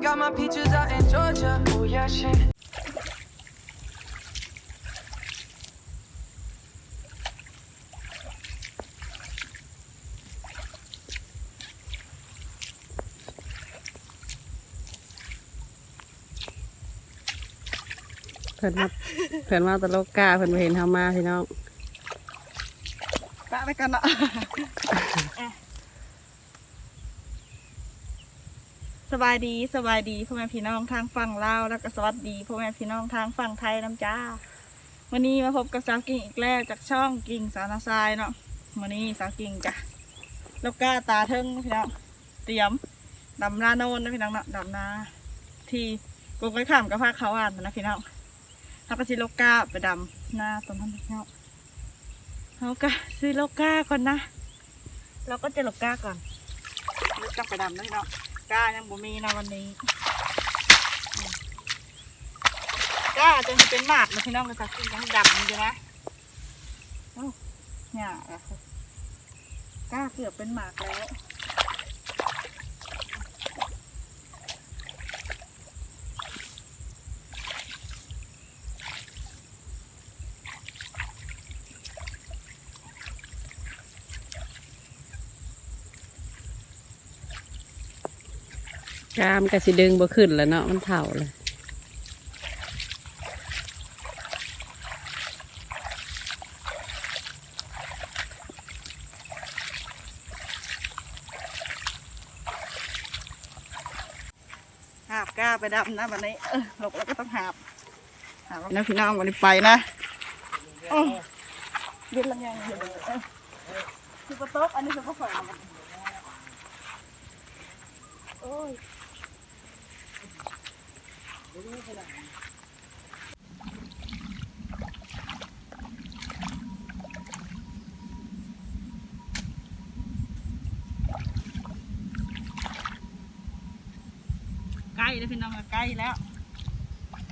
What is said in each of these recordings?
I got my peaches out in Georgia. Oh yeah, shit. เพิ่นมาเพิ่นมาตะโลกกาเพิ่นมาเห็นเฮามาพี่น้อง ปะไปกันเนาะ บายดีสบายดีพ่อแม่พี่น้องทางฝั่งลาวแล้วก็สวัสดีพ่อแม่พี่น้องทางฝั่งไทยน้ำจ้าวันนี้มาพบกับสาวกิ่งอีกแล้วจากช่องกิ่งสาวนาทรายเนาะวันนี้สาวกิ่งจ้ะแล้วก็ตาเทิงพี่น้องเตรียมดำนาโนนนะพี่น้องเนาะดำนา ที่กงไก่ขามกับภาคเขาอ่านนะพี่น้องเขาก็สิโลกาไปดำหน้าตรงนั้นพี่น้องเขาก็ซื้อโลกาก่อนนะ เราก็จะโลกาก่อนแล้วก็ไปดำนะพี่น้อง ก้ายังบ่มีนะวันนี้ก้าจนจะเป็นหมากนะพี่น้องกระสักยังดำอยู่นะเนี่ยก้าเกือบเป็นหมากแล้ว กามนก็สิดึงบ่ขึ้นแล้วเนาะมันเฒ่าเลยหาบก้าไปดำนะวันนี้เออหลบแล้วก็ต้องหาบหาบแล้วนะพี่น้องวันนี้ไปนะโอ้เย็นลำยังเย็นเลยเออคือประตูอันนี้คือประตูโอ้ย ใกล้แล้วพี่น้องก็ใกล้แล้ว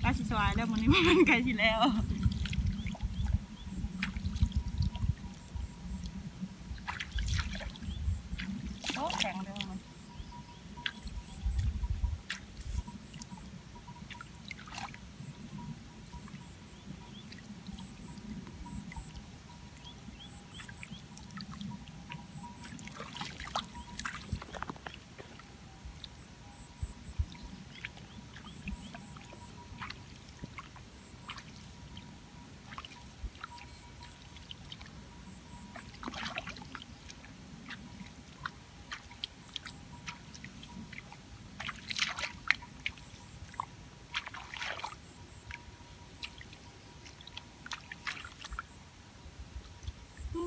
ใกล้สิสวายแล้วมันนี้มันใกล้สิแล้ว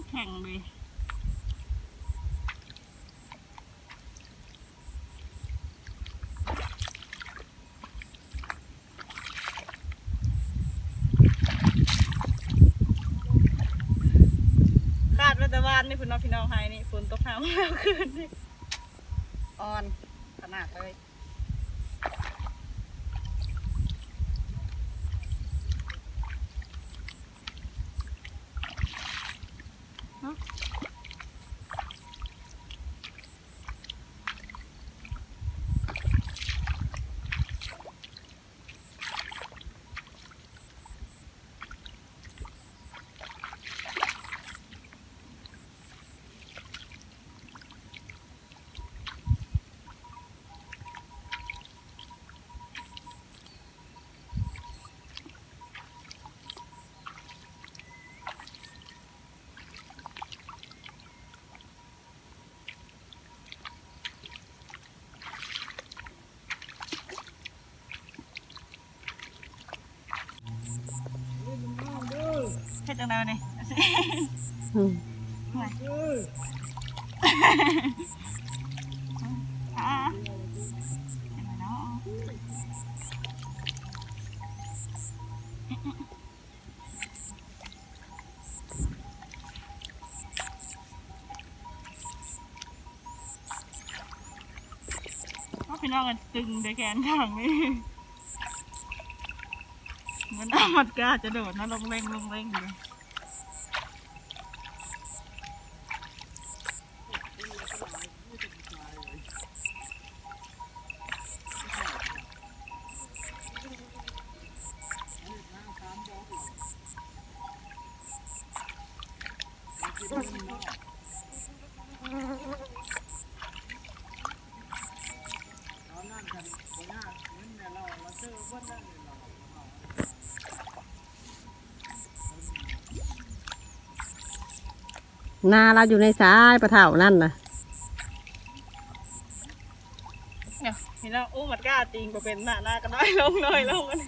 แข็งเลยคาดว่าแต่วานนี่พี่น้องพี่น้องไฮนี่ฝนตกหามแล้วคืนนี่ออนขนาดเลย เฮ็ดจังไดวนี่อืมอ่าเห็นไหมเนาะเอาพี่น้องกันตึงด้วยแขนข้างนี่ มือนอามัดกล้าจะโดดนะลงเร่งลงเร่งอยู่ นาเราอยู่ในสายปะเถ่านั่นนะเนี่ยพี่น้องอู้มันกล้าจริงก็เป็นหน้าหน้าก็น้อยลงน้อยลงกัน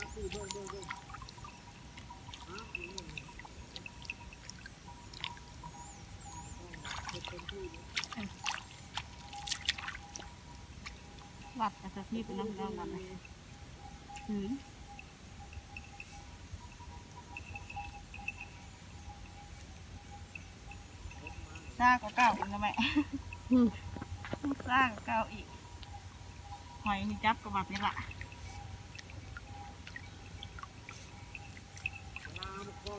หลับแต่จะที่เป็นน้ำน้ำมันเลยหืมซ่ากว่าเก่าอีกนะแม่อืมซ่ากว่าเก่าอีกหอยนี่จับกับแบบนี้ละ อ้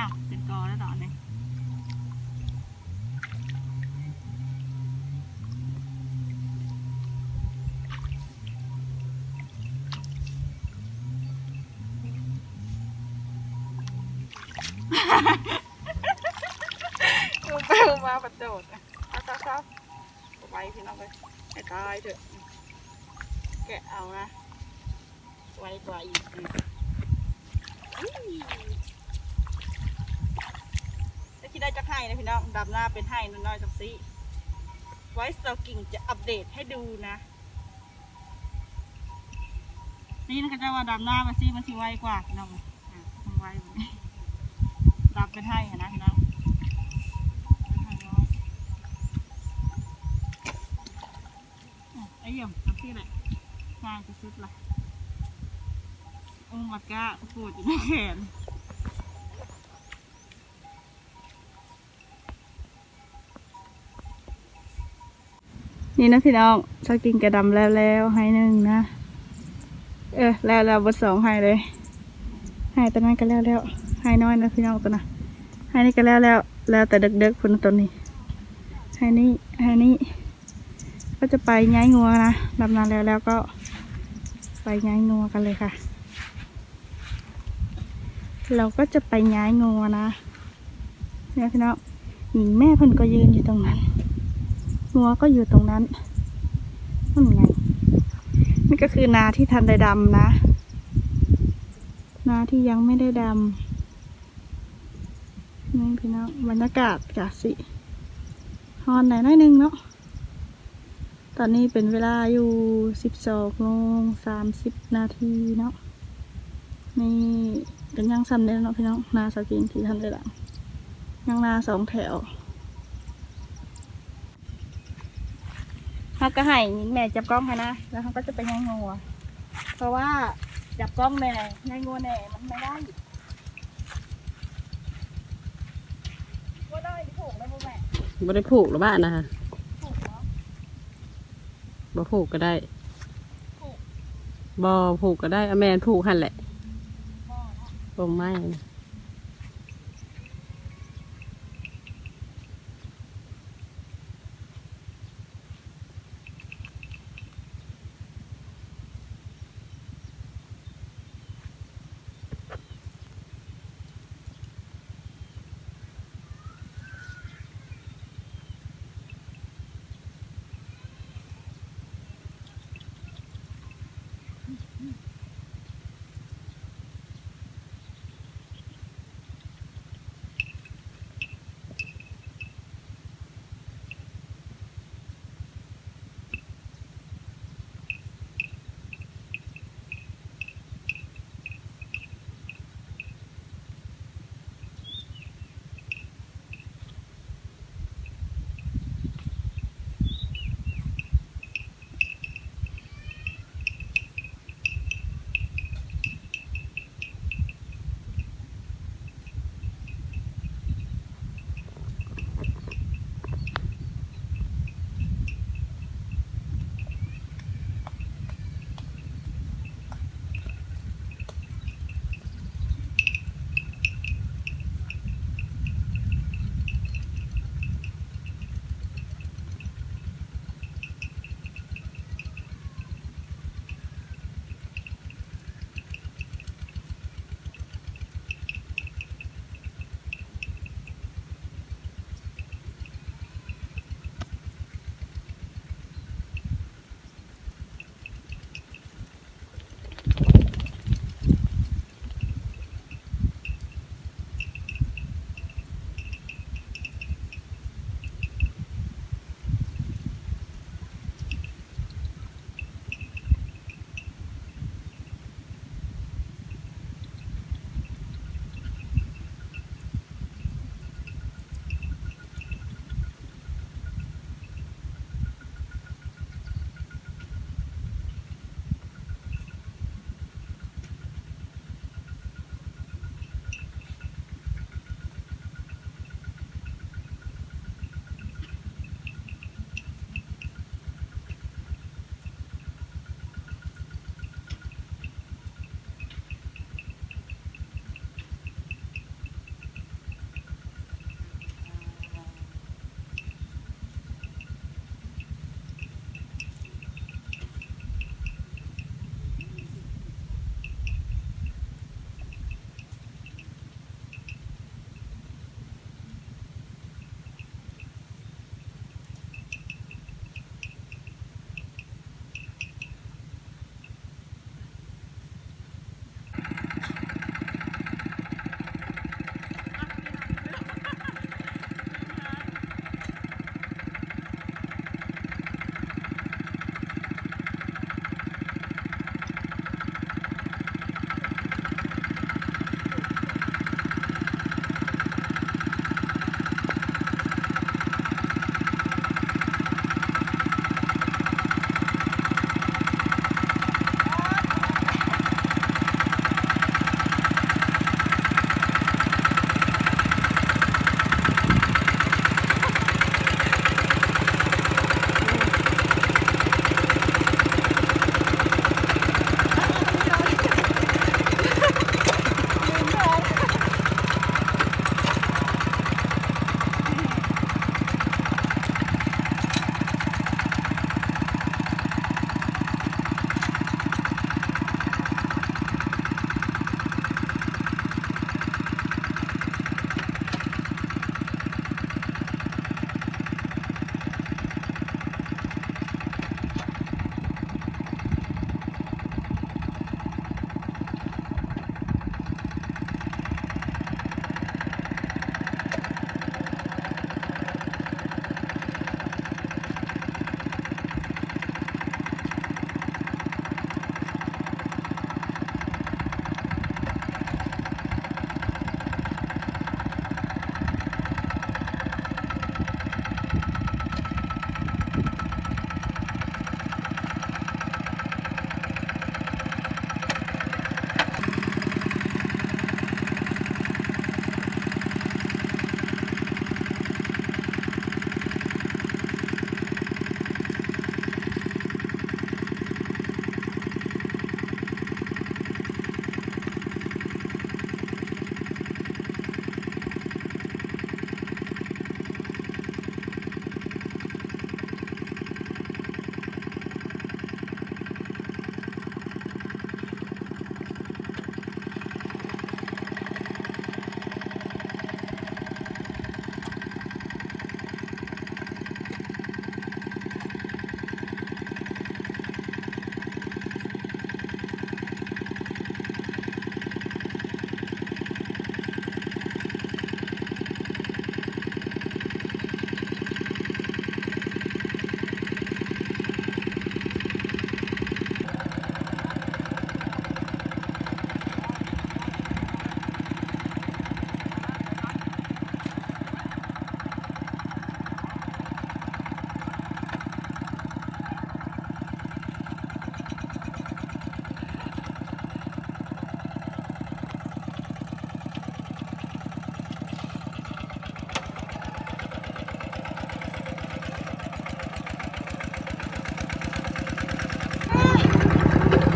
าวเป็นกอแล้วต่อเนี่ยดูไปดู มาประโจดอะเอาครับครับไปพี่น้องไปให้ตายเถอะ แกะเอานะ ไว้กว่าอีกจะคิดได้จะให้นะพี่น้องดำหน้าเป็นให้น้อยๆจังสิไว้สกิ่งจะอัปเดตให้ดูนะนี่นะก็จะว่าดำหน้ามาซิมันสิไวกว่าพี่น้องอะมันไวกว่านี้ดำเป็นให้นะ ที่ไหนงายจะสุดละองค์วัดก้าปวดอยู่ในแขนนี่นะพี่น้องสกินกระดำแล้วแล้วให้หนึ่งนะ เออแล้วแล้วบทสองให้เลย ให้ตัวนั้นก็แล้วแล้วให้น้อยนะพี่น้องตัวน่ะให้นี่ก็แล้วแล้วแล้วแต่เด็กๆคนตัวนี้ให้นี่ให้นี่ ก็จะไปย้ายงัวนะดำนานแล้วแล้วก็ไปย้ายงัวกันเลยค่ะ เราก็จะไปย้ายงัวนะเนี่ยพี่น้องหญิงแม่เพิ่นก็ยืนอยู่ตรงนั้นงัวก็อยู่ตรงนั้นนั่นไงนี่ก็คือนาที่ทันได้ดำนะ นาที่ยังไม่ได้ดำนี่พี่น้องบรรยากาศกะสิฮอนหน่อยหน้อยนึงเนาะ ตอนนี้เป็นเวลาอยู่สิบสองโมงสามสิบนาทีเนาะนี่เป็นยังซ้ำเลยเนาะพี่น้องนาสกินที่ทันได้ดำยังนาสองแถวเขาก็ให้แม่จับกล้องให้นะ แล้วเขาก็จะไปย่างงัวเพราะว่าจับกล้องแม่ย่างงัวแน่มันไม่ได้ว่าได้ถูกแล้วพ่อแม่บ่ได้ผูกหรือบ้านนะคะ บ่ผูกก็ได้ผูกบ่ผูกก็ได้เอาแมนผูกหันแหละพ่อเนาะบ่ไม่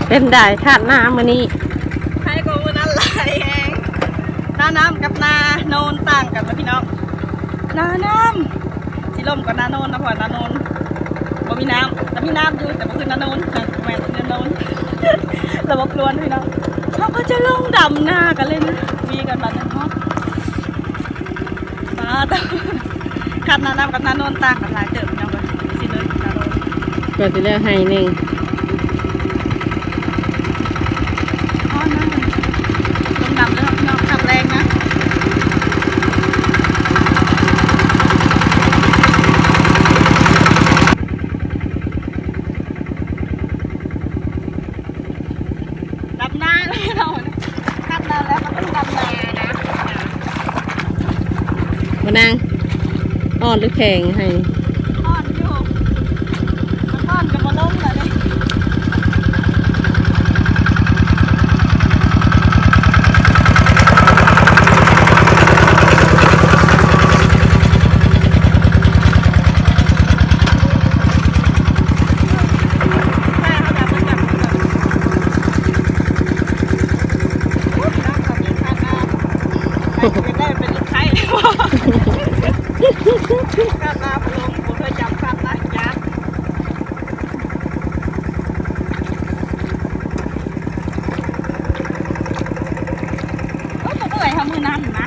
เป็นได้คาดหน้ามื้อนี้ใครก็มือนั้นไหลแหงหน้าน้ำกับหน้าโนนต่างกันนะพี่น้องหน้าน้ำสีลมกับหน้าโนนนะพ่อหน้าโนนบ่มีน้ำแต่มีน้ำอยู่แต่บ่คือหน้าโนนค่ะแม่นเนื้อโนนระบบล้วนพี่น้องเขาก็จะลงดำหน้ากันเลยนะมีกันแบบนั้นเนาะมาแต่ขัดหน้าน้ำกับหน้าโนนต่างกันหลายเติมพี่น้องเลยสิเลยหน้าโนนก็สิเลือกให้หนึ่ง อ๋อนั่นลงดำเลยครับพี่น้องขับแรงนะ ดำหน้าเลยเราขับนาแล้วมันต้องดำนานะ มานางอ่อน หรือแข่งให้ อ่อนอยู่มันอ่อนกับมาลงเลย ใช่เขาแบบมันแบบโอ้ยน้ำกับยิงคันนะใครจะไปได้เป็นลูกไข่เลยวะคันนาพลงผมเคยจำคันนะยักษ์โอ้ย ตัวเอื่อยทำมือน้ำนะ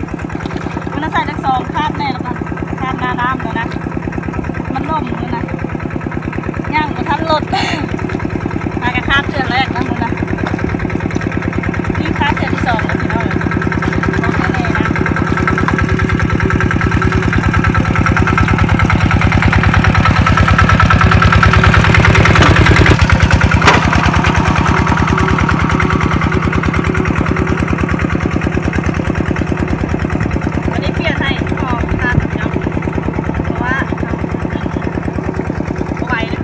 มันน่าใส่ทั้งสองคาดแน่แล้วกันคาดหน้าน้ำเลยนะ มันล่มเลยนะย่างมันทันรถมากระคาบเชือกแรกนะมึงนะนี่คาบเชือกที่สองนะพี่น้องบอกแน่ๆนะวันนี้เปลี่ยนให้ออกคาบเนาะเพราะว่าเอาไว้นะ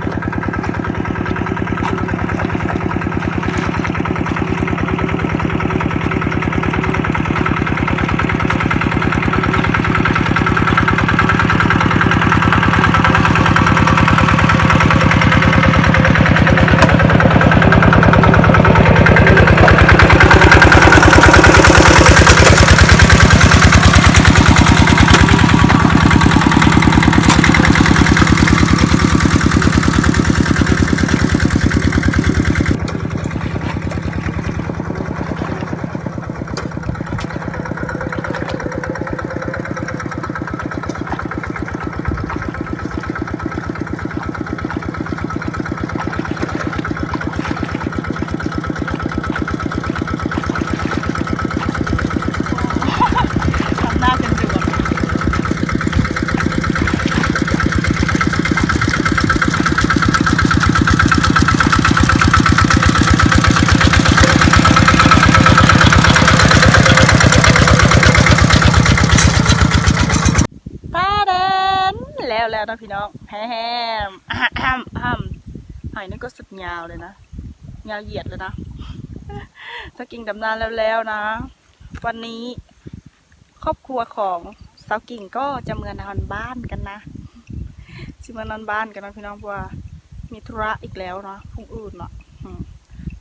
ทำหน้าเป็นอยู่แบบตาเดิน แล้วแล้วนะพี่น้องแฮมอะอ่ำอ่ำหอยนี่ก็สุดยาวเลยนะ ยาวเหยียดเลยนะถ้ากิ่งดำนานแล้วแล้วนะ วันนี้ครอบครัวของสาวกิ่งก็จะเมือนอนบ้านกันนะสิมานอนบ้านกันนะพี่น้องเพราะว่ามีธุระอีกแล้วเนาะพรุ่งอื่นเนาะ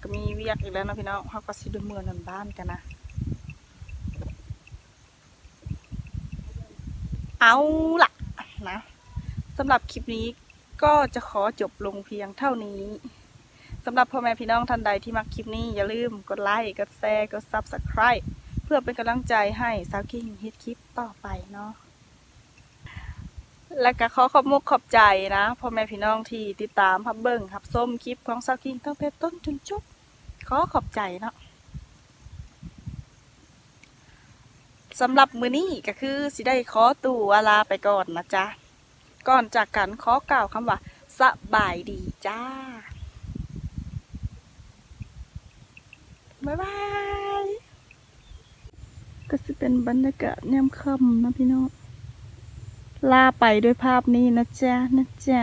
ก็มีเวียกอีกแล้วนะพี่น้องเขาก็สิเดเมือนอนบ้านกันนะเอาล่ะนะ สำหรับคลิปนี้ก็จะขอจบลงเพียงเท่านี้สำหรับพ่อแม่พี่น้องท่านใดที่มักคลิปนี้อย่าลืมกดไลค์กดแชร์กด Subscribe เพื่อเป็นกำลังใจให้สาวกิ้งฮิตคลิปต่อไปเนาะและก็ขอขอบมุกขอบใจนะพ่อแม่พี่น้องที่ติดตามพับเบิ้งพับส้มคลิปของสาวกิ้งตั้งแต่ต้นจนจบขอขอบใจเนาะสำหรับมือนี้ก็คือสิได้ขอตัวลาไปก่อนนะจ๊ะ ก่อนจากกันขอกล่าวคำว่าสบายดีจ้า บ๊ายบาย ก็จะเป็นบรรยากาศแนมค่ำนะพี่น้องลาไปด้วยภาพนี้นะจ๊ะ นะจ๊ะ